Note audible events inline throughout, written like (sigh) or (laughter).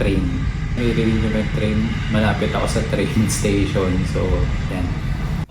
train. Naririnig nyo ba yung train? Malapit ako sa train (laughs) station. So, yan.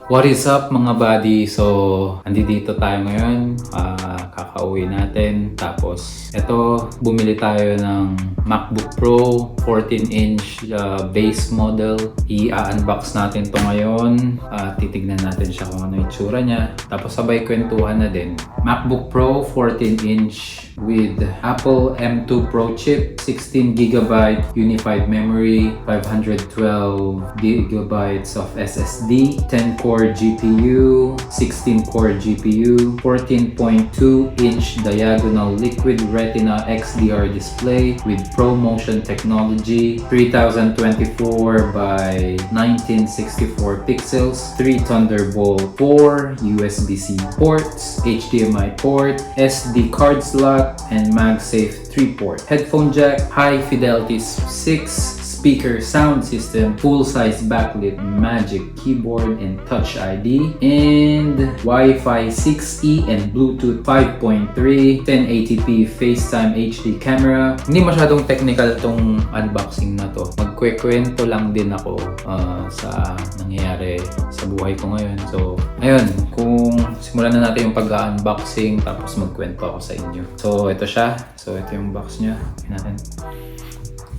What is up mga buddy? So, andito tayo ngayon. Ah, kakauwi natin. Tapos, eto, bumili tayo ng MacBook Pro 14-inch ah, base model. I-unbox natin to ngayon. Ah, titignan natin siya kung ano yung tsura niya. Tapos, sabay kwentuhan na din. MacBook Pro 14-inch with Apple M2 Pro chip, 16GB unified memory, 512 gigabytes of SSD, 10-core GPU, 16-core GPU, 14.2-inch diagonal liquid retina XDR display with ProMotion technology, 3024 by 1964 pixels, 3 Thunderbolt 4 USB-C ports, HDMI port, SD card slot, and MagSafe 3 port. Headphone jack, high fidelity 6 speaker sound system, full-size backlit Magic keyboard and Touch ID, and Wi-Fi 6E and Bluetooth 5.3, 1080p FaceTime HD camera. Hindi masyadong technical tong unboxing na to. Magkwekwento lang din ako ah, sa nangyayari sa buhay ko ngayon. So, ayun, kung simulan na natin yung pag-unboxing tapos magkwento ako sa inyo. So, ito siya. So, ito yung box niya. Tingnan natin.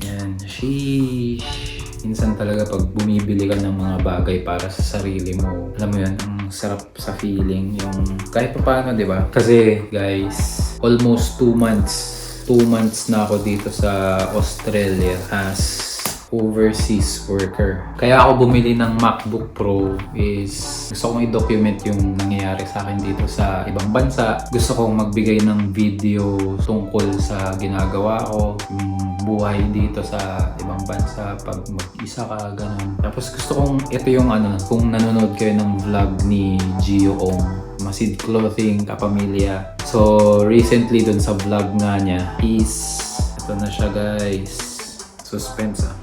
Yan, sheesh. Minsan talaga pag bumibili ka ng mga bagay para sa sarili mo, alam mo yan, ang sarap sa feeling, yung kahit pa paano, di ba? Kasi, guys, almost 2 months, 2 months na ako dito sa Australia as overseas worker. Kaya ako bumili ng MacBook Pro is gusto kong i-document yung nangyayari sa akin dito sa ibang bansa. Gusto kong magbigay ng video tungkol sa ginagawa ko, yung buhay dito sa ibang bansa pag mag-isa ka, ganun. Tapos gusto kong, ito yung ano, kung nanonood kayo ng vlog ni Gio Ong, Masid Clothing, Kapamilya. So, recently dun sa vlog nga niya is, ito na siya guys, suspense ah.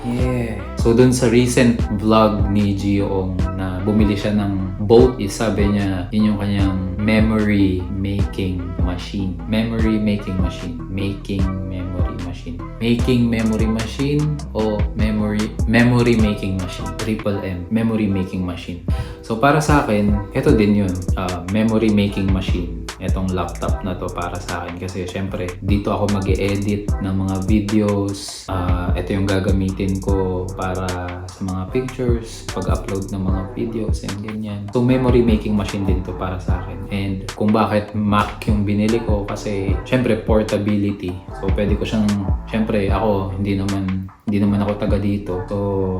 Yeah. So dun sa recent vlog ni Gio Ong na bumili siya ng boat, is sabi niya, yun yung kanyang memory making machine. Memory making machine. Making memory machine. Making memory machine o memory memory making machine. Triple M. Memory making machine. So para sa akin, ito din yun. ah, memory making machine etong laptop na to para sa akin. Kasi syempre dito ako mag edit ng mga videos. Ah, ito yung gagamitin ko para sa mga pictures pag-upload ng mga videos and ganyan. So memory making machine din to para sa akin. And kung bakit Mac yung binili ko kasi syempre portability. So pwede ko siyang syempre ako hindi naman hindi naman ako taga dito. So,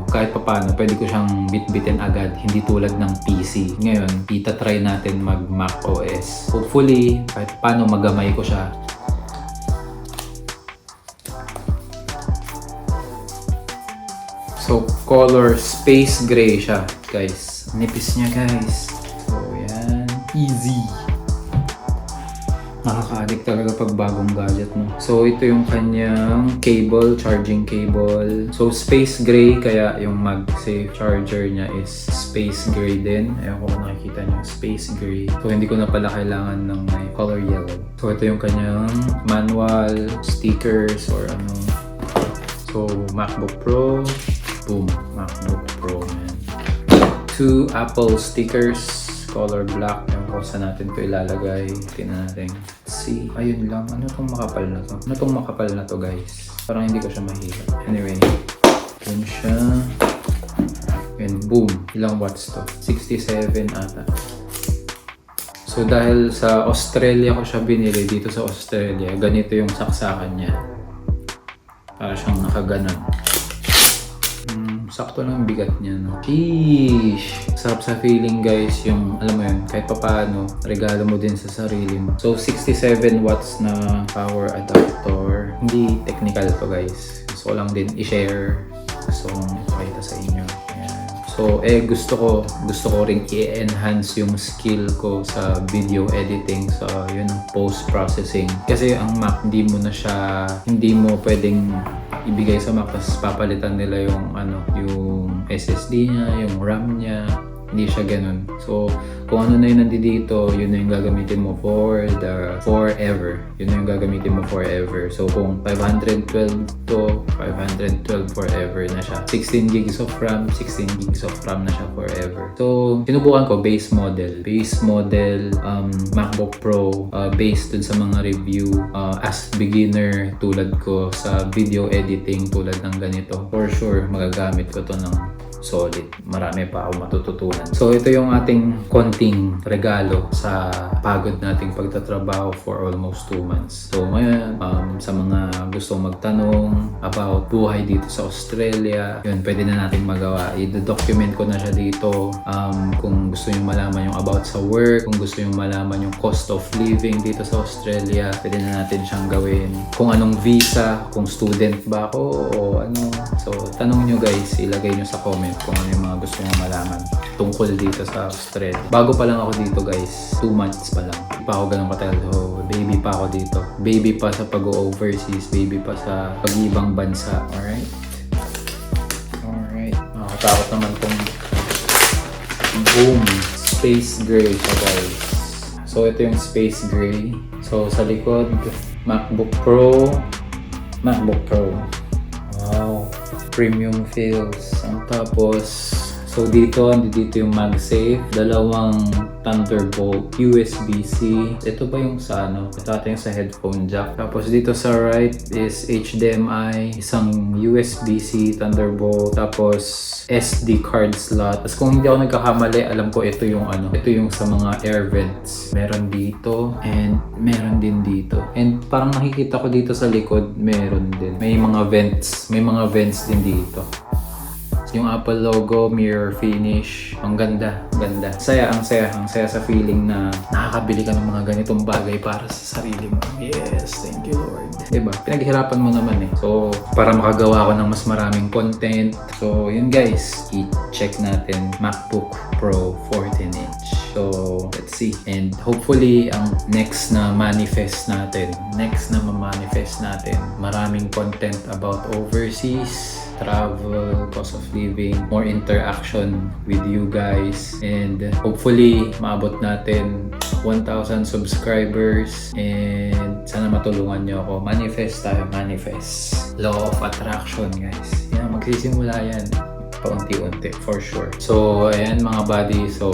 kahit pa paano, pwede ko siyang bitbitin agad, hindi tulad ng PC. Ngayon, itatry natin mag Mac OS. Hopefully, kahit paano magamay ko siya. So, color space gray siya, guys. Nipis niya, guys. So, yan. Easy. Nakaka-addict talaga pag bagong gadget mo. So, ito yung kanyang cable, charging cable. So, space gray, kaya yung MagSafe charger niya is space gray din. Ayun ko nakikita niyo, space gray. So, hindi ko na pala kailangan ng may color yellow. So, ito yung kanyang manual, stickers, or ano. So, MacBook Pro. Boom. MacBook Pro, man. Two Apple stickers. Color black. Saan natin ito ilalagay. Tingnan natin. See. Ayun lang. Ano tong makapal na to? Ano tong makapal na to, guys? Parang hindi ko siya mahila. Anyway. Yun siya. Yun. Boom. Ilang watts to? 67 ata. So dahil sa Australia ko siya binili dito sa Australia, ganito yung saksakan niya. Para siyang nakaganon. Sakto lang ang bigat niya, no? Sheesh! Sarap sa feeling, guys, yung, alam mo yun, kahit pa paano, regalo mo din sa sarili mo. So, 67 watts na power adapter. Hindi technical to, guys. Gusto ko lang din i-share. Gusto kong ipakita sa inyo. Ayan. So, eh, gusto ko, gusto ko rin i-enhance yung skill ko sa video editing, sa, yun, post-processing. Kasi ang Mac, hindi mo na siya, hindi mo pwedeng ibigay sa Mac, tapos papalitan nila yung, ano, yung SSD niya, yung RAM niya, Hindi siya ganun. So, kung ano na yung nandito, yun na yung gagamitin mo for the forever. Yun na yung gagamitin mo forever. So, kung 512 to 512 forever na siya. 16 gigs of RAM, 16 gigs of RAM na siya forever. So, sinubukan ko base model. Base model, um, MacBook Pro, uh, based dun sa mga review uh, as beginner tulad ko sa video editing tulad ng ganito. For sure, magagamit ko to ng solid. Marami pa ako matututunan. So ito yung ating konting regalo sa pagod nating pagtatrabaho for almost 2 months. So ngayon, um, sa mga gustong magtanong about buhay dito sa Australia, yun, pwede na nating magawa. I-document ko na siya dito. Um, kung gusto nyo malaman yung about sa work, kung gusto nyo malaman yung cost of living dito sa Australia, pwede na natin siyang gawin. Kung anong visa, kung student ba ako o ano. So, tanong nyo guys, ilagay nyo sa comment kung ano yung mga gusto nyo malaman tungkol dito sa Australia. Bago pa lang ako dito guys, 2 months pa lang. Hindi pa ako ganun katagal. So, baby pa ako dito. Baby pa sa pag-overseas, baby pa sa pag-ibang bansa. Alright? Alright. Nakakatakot naman tong boom. Space gray siya guys. So, ito yung space gray. So, sa likod, MacBook Pro. MacBook Pro. Premium feels. Ang tapos, so dito, dito yung MagSafe. Dalawang Thunderbolt USB-C. Ito ba yung sa ano? Ito ata sa headphone jack. Tapos dito sa right is HDMI. Isang USB-C Thunderbolt. Tapos SD card slot. Tapos kung hindi ako nagkakamali, alam ko ito yung ano. Ito yung sa mga air vents. Meron dito and meron din dito. And parang nakikita ko dito sa likod, meron din. May mga vents. May mga vents din dito. Yung Apple logo, mirror finish, ang ganda, ganda. Saya, ang saya, ang saya sa feeling na nakakabili ka ng mga ganitong bagay para sa sarili mo. Yes, thank you Lord. Diba? Pinaghirapan mo naman eh. So, para makagawa ko ng mas maraming content. So, yun guys, i-check natin MacBook Pro 14 inch. So, let's see. And hopefully, ang next na manifest natin, next na ma-manifest natin, maraming content about overseas, travel, cost of living, more interaction with you guys, and hopefully maabot natin 1,000 subscribers and sana matulungan nyo ako. Manifest tayo, manifest. Law of attraction, guys. Yan, magsisimula yan paunti-unti for sure. So, ayan mga buddy. So,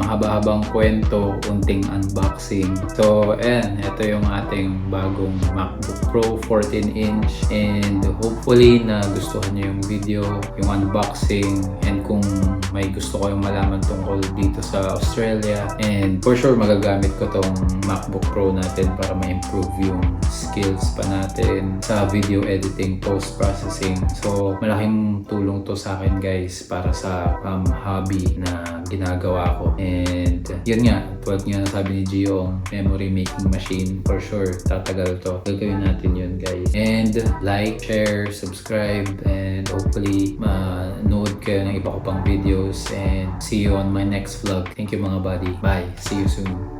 mahaba-habang kwento, unting unboxing. So, ayan. Ito yung ating bagong MacBook Pro 14 inch. And hopefully na gustuhan nyo yung video, yung unboxing. And kung may gusto kayong malaman tungkol dito sa Australia. And for sure, magagamit ko tong MacBook Pro natin para ma-improve yung skills pa natin sa video editing, post-processing. So, malaking tulong to sa akin guys para sa um, hobby na ginagawa ko. And yun nga, tulad nga sabi ni Gio, memory making machine, for sure, tatagal to. Gagawin natin yun guys. And like, share, subscribe, and hopefully manood kayo ng iba ko pang videos and see you on my next vlog. Thank you mga buddy. Bye. See you soon.